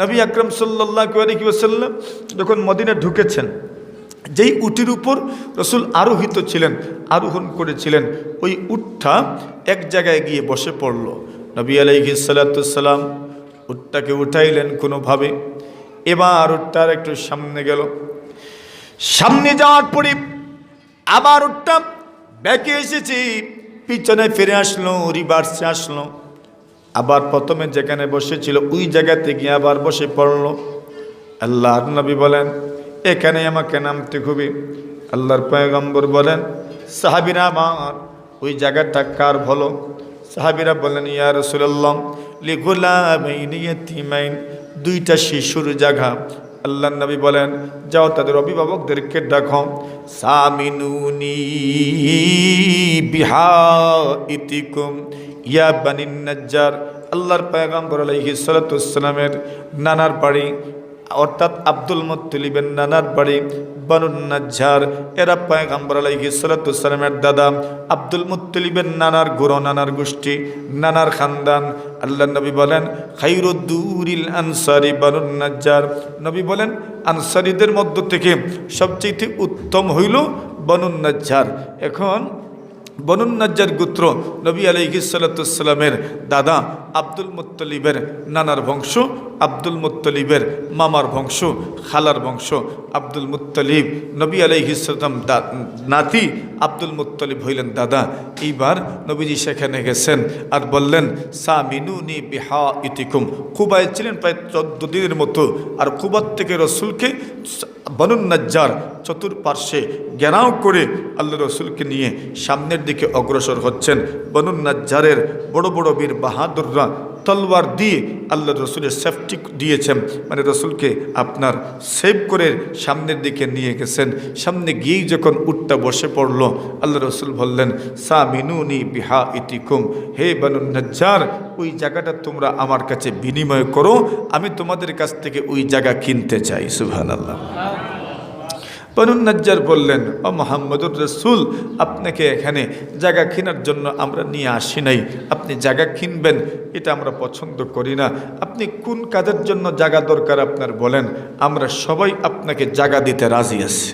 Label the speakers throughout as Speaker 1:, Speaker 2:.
Speaker 1: নবী আকরম সাল্লাহ আলহি ওসাল্লাম যখন মদিনা ঢুকেছেন, যেই উটির উপর রসুল আরোহিত ছিলেন, আরোহণ করেছিলেন, ওই উটটা এক জায়গায় গিয়ে বসে পড়ল। নবী আলাইহি সাল্লাতুসাল্লাম উটটাকে উঠাইলেন কোনোভাবে। এবার উটটার একটু সামনে গেল। সামনে যাওয়ার পরে আবার উটটা ব্যাকে এসেছি, পিছনে ফিরে আসলো রিভার্সে আসলো। আবার প্রথমে যেখানে বসেছিল, ওই জায়গাতে গিয়ে আবার বসে পড়ল। আল্লাহর নবী বলেন, এখানে আমাকে নামতে খুবই। আল্লাহর পয়গম্বর বলেন, সাহাবিরা আমার, ওই জায়গাটা কার ভালো? সাহাবিরা বলেন ইয়ার ইয়া রসুল্লাহ লিগুলামাইন দুইটা শিশুর জায়গা। আল্লাহ নবী বলেন, যাও তাদের অভিভাবকদেরকে ডাকো। সামিনুনি বিহা ইতিকুম ইয়া বানিন নাজ্জার, আল্লাহর পয়গম্বর আলাইহিস সালামের নানার বাড়ি, অর্থাৎ আব্দুল মুত্তলিবের নানার বাড়ি বানুন্নাজ্জার এরা পয়গাম্বর আলাইহি সালামের দাদা, আব্দুল মুত্তলিবের নানার গোড়ো, নানার গোষ্ঠী, নানার খানদান। আল্লাহ নবী বলেন খাইরুদ্দুরিল আনসারি বানুন্নাজ্জার নবী বলেন, আনসারিদের মধ্য থেকে সবচেয়ে উত্তম হইল বানুন্নাজ্জার এখন বনুন্নাজ্জার গুত্র নবী আলাইহি সাল্লামের দাদা আব্দুল মুত্তলিবের নানার বংশ, আব্দুল মুত্তলিবের মামার বংশ, খালার বংশ, আব্দুল মুত্তলিব নবী আলাইহিসাল্লাম নাতি আব্দুল মুত্তলিব হইলেন দাদা। এইবার নবীজি সেখানে গেছেন আর বললেন সা মিনুনি বিহা ইতিকুম। কুবায় ছিলেন প্রায় চোদ্দ দিনের মতো আর কুবার থেকে রসুলকে বনুন্নাজ্জার চতুর্পার্শ্বে জ্ঞানাও করে আল্লাহ রসুলকে নিয়ে সামনের দিকে অগ্রসর হচ্ছেন। বনুন্নাজ্জারের বড় বড় বীর বাহাদুররা তলওয়ার দিয়ে আল্লাহ রসুলের সেফটি দিয়েছেন। মানে রসুলকে আপনার সেভ করে সামনের দিকে নিয়ে গেছেন। সামনে গিয়েই যখন উটটা বসে পড়ল, আল্লাহ রসুল বললেন সা মিনুনি বিহা ইতিকুম। হে বানুন্নাজ্জার ওই জায়গাটা তোমরা আমার কাছে বিনিময় করো। আমি তোমাদের কাছ থেকে ওই জায়গা কিনতে চাই। সুহান আল্লাহ বনুন্নাজ্জার বললেন, ও মোহাম্মদুর রসুল, আপনাকে এখানে জায়গা কেনার জন্য আমরা নিয়ে আসি নাই। আপনি জায়গা কিনবেন, এটা আমরা পছন্দ করি না। আপনি কোন কাজের জন্য জায়গা দরকার আপনার বলেন। আমরা সবাই আপনাকে জায়গা দিতে রাজি আছি।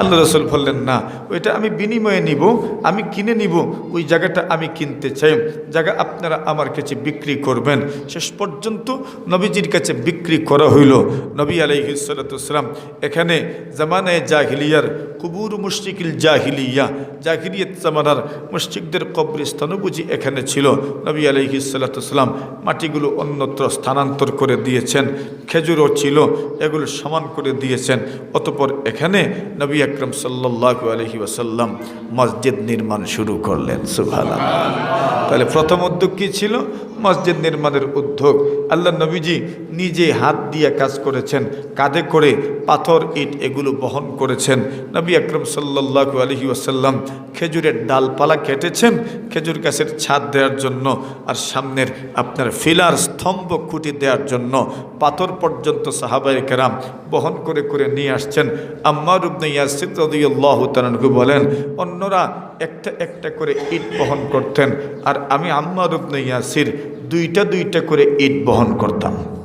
Speaker 1: আল্লাহ রসুল বললেন, না, ওইটা আমি বিনিময়ে নিব, আমি কিনে নিব, ওই জায়গাটা আমি কিনতে চাই। জায়গা আপনারা আমার কাছে বিক্রি করবেন। শেষ পর্যন্ত নবীজির কাছে বিক্রি করা হইল। নবী আলাইহিসালাম এখানে জামানায় জাহিলিয়ার কুবুর মুশরিকিল জাহিলিয়া, জাহিলিয়ত জামানার মুশরিকদের কবরস্থানও বুঝি এখানে ছিল। নবী আলাইহিসাল্লাম মাটিগুলো অন্যত্র স্থানান্তর করে দিয়েছেন, খেজুরও ছিল, এগুলো সমান করে দিয়েছেন। অতপর এখানে নবী আকরম সাল্লাহ আলহি ওসাল্লাম মসজিদ নির্মাণ শুরু করলেন সুভালা তাহলে প্রথম উদ্যোগ কী ছিল? মসজিদ নির্মাণের উদ্যোগ। আল্লাহ নবীজি নিজে হাত দিয়ে কাজ করেছেন, কাঁধে করে পাথর, ইট এগুলো বহন করেছেন। নবী আকরম সাল্লাহ আলহি ওসাল্লাম খেজুরের ডালপালা কেটেছেন, খেজুর গাছের ছাদ দেওয়ার জন্য আর সামনের আপনার ফিলার স্তম্ভ খুঁটি দেওয়ার জন্য পাথর পর্যন্ত সাহাবাই কেরাম বহন করে করে নিয়ে আসছেন। আম্মার উবনে ইয়াসিদ রদিয়াল্লাহ তালনকু বলেন, অন্যরা একটা একটা করে ইট বহন করতেন। আর আমি আম্মার রূপ ইয়াসির দুইটা দুইটা করে ইট বহন করতাম।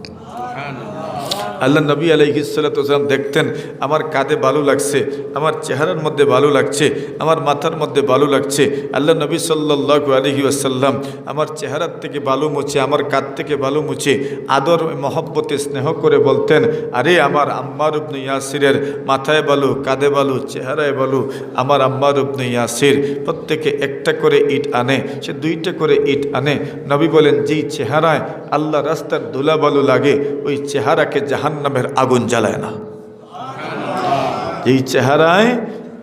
Speaker 1: আল্লাহ নবী আলহিসাল্লাম দেখতেন, আমার কাঁধে বালু লাগছে, আমার চেহারার মধ্যে বালু লাগছে, আমার মাথার মধ্যে বালু লাগছে। আল্লাহ নবী সাল্লাহু আলহি আসাল্লাম আমার চেহারার থেকে বালু মুছে, আমার কাঁধ থেকে বালু মুছে, আদর, মহব্বতে স্নেহ করে বলতেন, আরে আমার আম্মার উবনু ইয়াসিরের মাথায় বালু, কাঁধে বালু, চেহারায় বালু, আমার আম্মার উবনু ইয়াসির প্রত্যেকে একটা করে ইট আনে, সে দুইটা করে ইট আনে। নবী বলেন, যেই চেহারায় আল্লাহ রাস্তার ধুলা বালু লাগে, ওই চেহারাকে জাহান জাহান্নামের আগুন জ্বালায় না। এই চেহারায়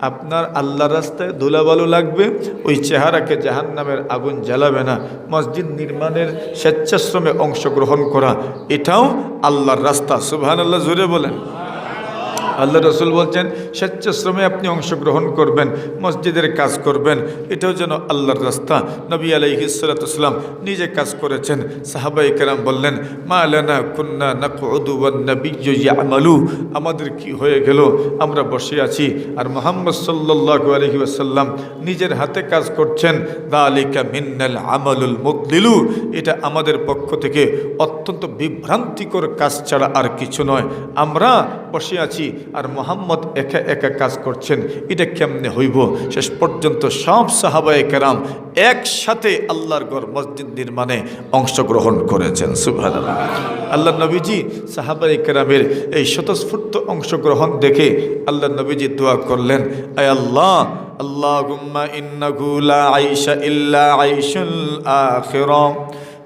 Speaker 1: আপনার আল্লাহ রাস্তায় ধুলাবালু লাগবে, ওই চেহারাকে জাহান্নামের আগুন জ্বালাবে না। মসজিদ নির্মাণের স্বেচ্ছাশ্রমে অংশগ্রহণ করা, এটাও আল্লাহর রাস্তা সুবহান আল্লাহ জুড়ে বলেন। আল্লাহ রসুল বলছেন, স্বেচ্ছাশ্রমে আপনি অংশগ্রহণ করবেন, মসজিদের কাজ করবেন। এটাও যেন আল্লাহর রাস্তা। নবী আলাইহিসালাম নিজে কাজ করেছেন। সাহাবাই কেরাম বললেন, মা আলানা কুন্না নাকু আমাদের কি হয়ে গেল? আমরা বসে আছি আর মোহাম্মদ সাল্লাল্লাহু আলাইহি ওয়াসাল্লাম নিজের হাতে কাজ করছেন। দালিকা মিন্নাল আমালুল মুদলিলু এটা আমাদের পক্ষ থেকে অত্যন্ত বিভ্রান্তিকর কাজ ছাড়া আর কিছু নয়। আমরা বসে আছি আর মোহাম্মদ একা একা কাজ করছেন এটা কেমনে হইব শেষ পর্যন্ত সব সাহাবায়ে কেরাম একসাথে আল্লাহর গড় মসজিদ নির্মাণে অংশগ্রহণ করেছেন সুবহানাল্লাহ আল্লাহ নবীজি সাহাবায়ে কেরামের এই স্বতঃস্ফূর্ত অংশগ্রহণ দেখে আল্লাহ নবীজি দোয়া করলেন আয় আল্লাহ اللهم إنه لا عيش إلا عيش الآخرة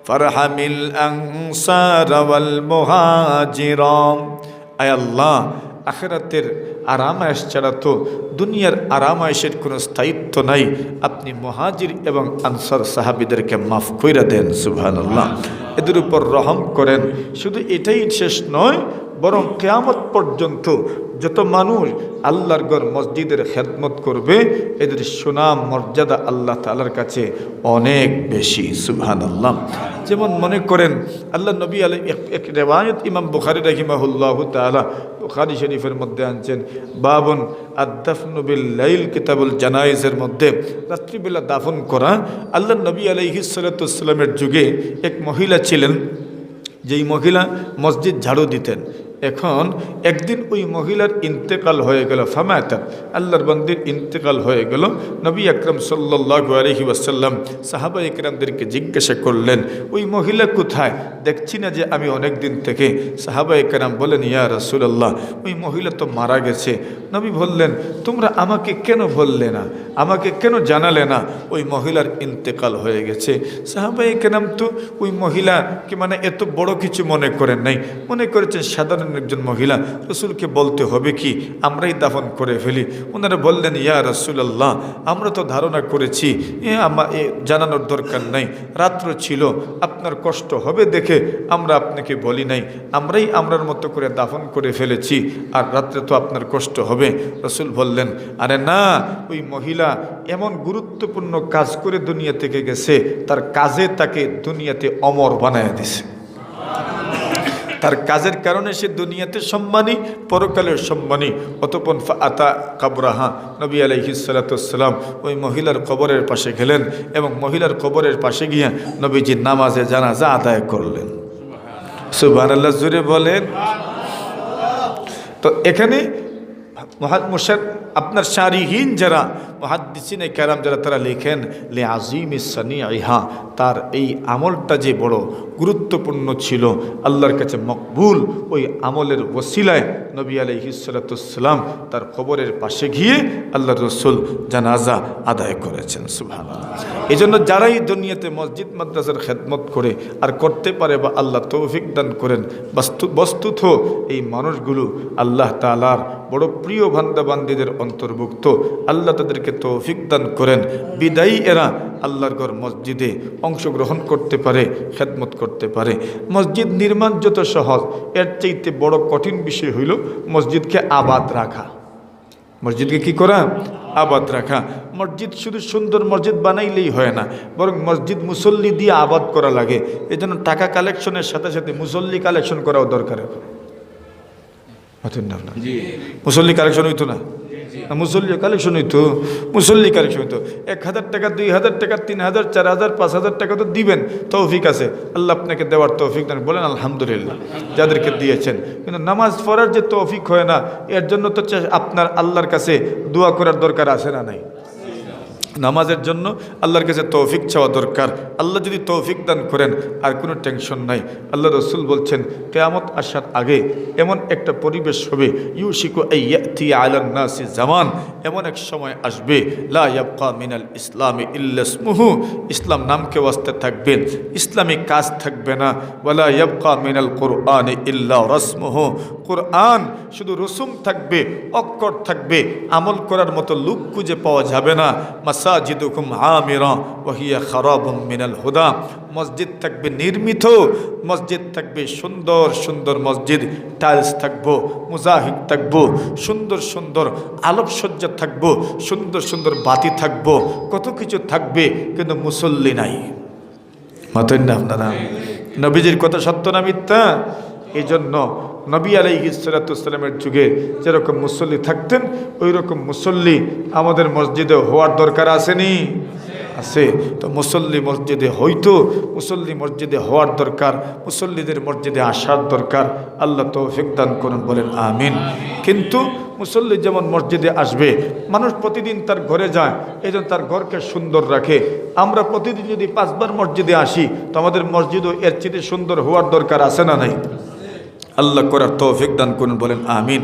Speaker 1: فارحم الأنصار والمهاجر আয় আল্লাহ, আখেরাতের আরামায়স ছাড়া তো দুনিয়ার আরামায়সের কোনো স্থায়িত্ব নাই। আপনি মহাজির এবং আনসার সাহাবিদেরকে মাফ কইরা দেন সুবাহ এদের উপর রহম করেন। শুধু এটাই শেষ নয় বরং কেয়ামত পর্যন্ত যত মানুষ আল্লাহর গড় মসজিদের খেদমত করবে, এদের সুনাম, মর্যাদা আল্লাহ তালার কাছে অনেক বেশি সুবহান আল্লাহ যেমন মনে করেন, আল্লাহ নবী আলী এক রেওয়ায়ত ইমাম বুখারি রাহিমাহুল্লাহ তালা বুখারি শরীফের মধ্যে আনছেন, বাবন আদাফনবিল লাইল কিতাবুল জানাইজের মধ্যে রাত্রিবেলা দাফন করা। আল্লাহ নবী আলহিসাল্লামের যুগে এক মহিলা ছিলেন, যেই মহিলা মসজিদ ঝাড়ু দিতেন। এখন একদিন ওই মহিলার ইন্তেকাল হয়ে গেল ফামায়াত আল্লাহর বন্দির ইন্তেকাল হয়ে গেল। নবী আকরম সাল্লাহু আলহি ওয়াসাল্লাম সাহাবা ইকরামদেরকে জিজ্ঞাসা করলেন, ওই মহিলা কোথায়? দেখছি না যে আমি অনেক দিন থেকে। সাহাবা ইকরাম বলেন ইয়া রসুল্লাহ ওই মহিলা তো মারা গেছে। নবী বললেন, তোমরা আমাকে কেন বললে না? আমাকে কেন জানালে না? ওই মহিলার ইন্তেকাল হয়ে গেছে। সাহাবা ইকরাম তো ওই মহিলাকে মানে এত বড় কিছু মনে করেন নাই। মনে করেছেন সাধারণ একজন মহিলা, রসুলকে বলতে হবে কি, আমরাই দাফন করে ফেলি। ওনারা বললেন, ইয়া রসুলাল্লাহ, আমরা তো ধারণা করেছি, এ আমা, এ জানানোর দরকার নাই, রাত্র ছিল, আপনার কষ্ট হবে দেখে আমরা আপনাকে বলি নাই, আমরাই আমরার মতো করে দাফন করে ফেলেছি, আর রাত্রে তো আপনার কষ্ট হবে। রসুল বললেন, আরে না, ওই মহিলা এমন গুরুত্বপূর্ণ কাজ করে দুনিয়া থেকে গেছে, তার কাজে তাকে দুনিয়াতে অমর বানায় দিছে। তার কাজের কারণে সে দুনিয়াতে সম্মানী পরকালের সম্মানী। অতপন আতা কাবরাহা নবী আলহিসাল্লাম ওই মহিলার কবরের পাশে গেলেন এবং মহিলার কবরের পাশে গিয়ে নবীজি নামাজে জানাজা আদায় করলেন। সুবাহ আল্লাহ জুড়ে বলেন। তো এখানে মুসাদ আপনার শারিহীন যারা মহাদ্দিসিনে ক্যারাম যারা তারা লেখেন, লে আজিম ইসানি ইহা তার এই আমলটা যে বড় গুরুত্বপূর্ণ ছিল, আল্লাহর কাছে মকবুল, ওই আমলের ওসিলায় নবী আলহিসাল্লাম তার খবরের পাশে গিয়ে আল্লাহ রসুল জানাজা আদায় করেছেন সুভান এই জন্য যারাই দুনিয়াতে মসজিদ, মাদ্রাসার খেদমত করে আর করতে পারে বা আল্লাহ তৌফিক দান করেন, বস্তু, বস্তুত এই মানুষগুলো আল্লাহ তালার বড় প্রিয় বান্দাবান্দিদের অন্তর্ভুক্ত, আল্লাহ তাদেরকে তৌফিক দান করেন। বিদায়ী এরা আল্লাহর ঘর মসজিদে অংশগ্রহণ করতে পারে খেদমত করতে পারে। মসজিদ নির্মাণ যত সহজ এর চাইতে বড় কঠিন বিষয় হইল মসজিদকে আবাদ রাখা। মসজিদকে কি করা? আবাদ রাখা। মসজিদ শুধু সুন্দর মসজিদ বানাইলেই হয় না বরং মসজিদ মুসল্লি দিয়ে আবাদ করা লাগে। এই জন্য টাকা কালেকশনের সাথে সাথে মুসল্লি কালেকশন করাও দরকার। এখন মুসল্লি কালেকশন হইতো না, মুসল্লি কালেকশন হইতো, মুসল্লি কালেকশন হইতো। এক হাজার টাকা, দুই হাজার টাকা, তিন হাজার, চার হাজার, পাঁচ হাজার টাকা তো দিবেন, তৌফিক আছে। আল্লাহ আপনাকে দেওয়ার তৌফিক দেন, বলেন আলহামদুলিল্লাহ, যাদেরকে দিয়েছেন। কিন্তু নামাজ পড়ার যে তৌফিক হয় না, এর জন্য তো আপনার আল্লাহর কাছে দোয়া করার দরকার আছে না নাই? নামাজের জন্য আল্লাহর কাছে তৌফিক চাওয়া দরকার। আল্লাহ যদি তৌফিক দান করেন, আর কোনো টেনশন নাই। আল্লাহ রসুল বলছেন, কেয়ামত আসার আগে এমন একটা পরিবেশ হবে, ইউশিকু আইয়াতি আলান নাসি জামান। এমন এক সময় আসবে, লা মিনাল ইসলামে ইল্লাসমুহু ইসলাম নামকে ওয়াস্তে থাকবে, ইসলামী কাজ থাকবে না। ওয়ালা মিনাল কোরআনে ইল্লা রসমুহু। কোরআন শুধু রসুম থাকবে, অক্ষর থাকবে, আমল করার মতো লুক খুঁজে পাওয়া যাবে না। মাসাজিদুকুম আমিরা ওহিয়া খারাবুম মিনাল হুদা। মসজিদ থাকবে নির্মিত, মসজিদ থাকবে সুন্দর সুন্দর মসজিদ। টাইলস থাকব, মুজাহিদ থাকব, সুন্দর সুন্দর আলোকসজ্জা থাকব, সুন্দর সুন্দর বাতি থাকব। কত কিছু থাকবে, কিন্তু মুসল্লি নাই। মাতেন না আপনারা? নবীজির কথা সত্য না মিথ্যা? এই জন্য নবী আলাইহিসালামের যুগে যেরকম মুসল্লি থাকতেন ওই রকম মুসল্লি আমাদের মসজিদে হওয়ার দরকার আসেনি। আছে। তো মুসল্লি মসজিদে হইতো, মুসল্লি মসজিদে হওয়ার দরকার, মুসল্লিদের মসজিদে আসার দরকার। আল্লাহ তৌফিক দান করুন, বলেন আমিন। কিন্তু মুসল্লি যেমন মসজিদে আসবে, মানুষ প্রতিদিন তার ঘরে যায় এই তার ঘরকে সুন্দর রাখে। আমরা প্রতিদিন যদি পাঁচবার মসজিদে আসি, তো আমাদের মসজিদও এর চেয়ে সুন্দর হওয়ার দরকার আছে না নাই? আল্লাহ করার তৌফিক দান করুন বলেন আমিন।